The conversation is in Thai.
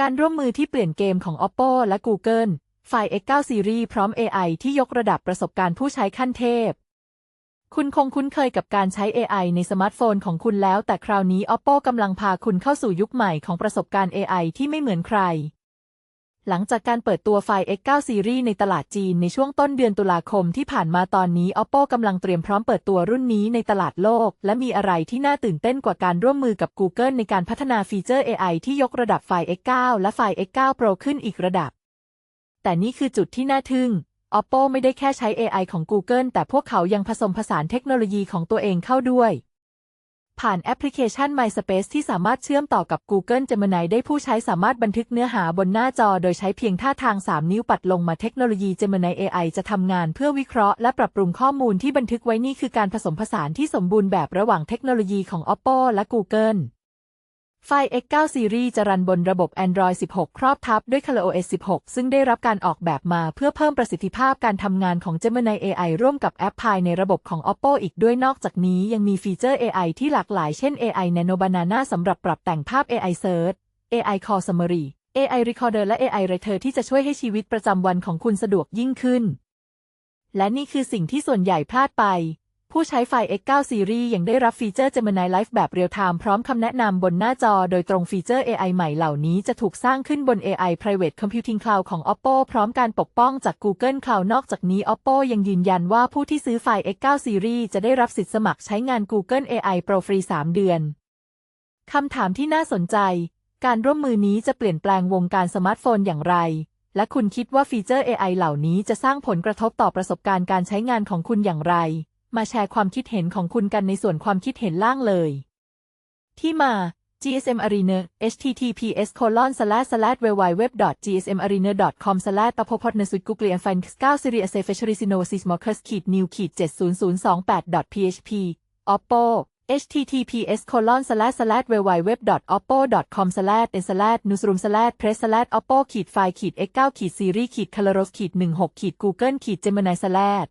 การร่วมมือที่เปลี่ยนเกมของ Oppo และ Google ไฟล์ X9 Series พร้อม AI ที่ยกระดับประสบการณ์ผู้ใช้ขั้นเทพ คุณคงคุ้นเคยกับการใช้ AI ในสมาร์ทโฟนของคุณแล้ว แต่คราวนี้ Oppo กำลังพาคุณเข้าสู่ยุคใหม่ของประสบการณ์ AI ที่ไม่เหมือนใคร หลังจากการเปิดตัวไฟล์ X9 Series ในตลาดจีนในช่วงต้นเดือนตุลาคมที่ผ่านมาตอนนี้ Oppo กำลังเตรียมพร้อมเปิดตัวรุ่นนี้ในตลาดโลก และมีอะไรที่น่าตื่นเต้นกว่าการร่วมมือกับ Google ในการพัฒนาฟีเจอร์ AI ที่ยกระดับไฟล์ X9 และไฟล์ X9 Pro ขึ้นอีกระดับ แต่นี่คือจุดที่น่าทึ่ง Oppo ไม่ได้แค่ใช้ AI ของ Google แต่พวกเขายังผสมผสานเทคโนโลยีของตัวเองเข้าด้วย ผ่านแอปพลิเคชัน MySpace ที่สามารถเชื่อมต่อกับ Google Gemini ได้ผู้ใช้สามารถบันทึกเนื้อหาบนหน้าจอโดยใช้เพียงท่าทาง 3 นิ้วปัดลงมาเทคโนโลยี Gemini AI จะทำงานเพื่อวิเคราะห์และปรับปรุงข้อมูลที่บันทึกไว้นี่คือการผสมผสานที่สมบูรณ์แบบระหว่างเทคโนโลยีของ Oppo และ Google ไฟล์ X9 Series จะรันบนระบบ Android 16 ครอบทับด้วย ColorOS 16 ซึ่งได้รับการออกแบบมาเพื่อเพิ่มประสิทธิภาพการทำงานของ Gemini AI ร่วมกับแอปภายในระบบของ Oppo อีกด้วยนอกจากนี้ยังมีฟีเจอร์ AI ที่หลากหลายเช่น AI Nano Banana สำหรับปรับแต่งภาพ AI Search AI Call Summary AI Recorder และ AI Writer ที่จะช่วยให้ชีวิตประจำวันของคุณสะดวกยิ่งขึ้น และนี่คือสิ่งที่ส่วนใหญ่พลาดไป ผู้ใช้ไฟ X9 Series ยังได้รับฟีเจอร์ Gemini Live แบบเรียลไทม์พร้อมคำแนะนำบนหน้าจอโดยตรงฟีเจอร์ AI ใหม่เหล่านี้จะถูกสร้างขึ้นบน AI Private Computing Cloud ของ Oppo พร้อมการปกป้องจาก Google Cloud นอกจากนี้ Oppo ยังยืนยันว่าผู้ที่ซื้อไฟ X9 Series จะได้รับสิทธิ์สมัครใช้งาน Google AI Pro ฟรี 3 เดือนคำถามที่น่าสนใจ การร่วมมือนี้จะเปลี่ยนแปลงวงการสมาร์ทโฟนอย่างไรและคุณคิดว่าฟีเจอร์ AI เหล่านี้จะสร้างผลกระทบต่อประสบการณ์การใช้งานของคุณอย่างไร มาแชร์ความคิดเห็นของคุณกันในส่วนความคิดเห็นล่างเลย ที่มา GSM Arena https colon slash slash www gsm arena com slash ตะพพนสุด Google and Find 9 Series a f e c t i o n s i s m o c u s ขีด new ขีด70028 php oppo https colon slash slash www oppo com slash n slash newsroom slash press slash oppo ขีดไฟขีด x 9ขีด series ขีด colorus ขีด16ขีด google ขีด gemini slash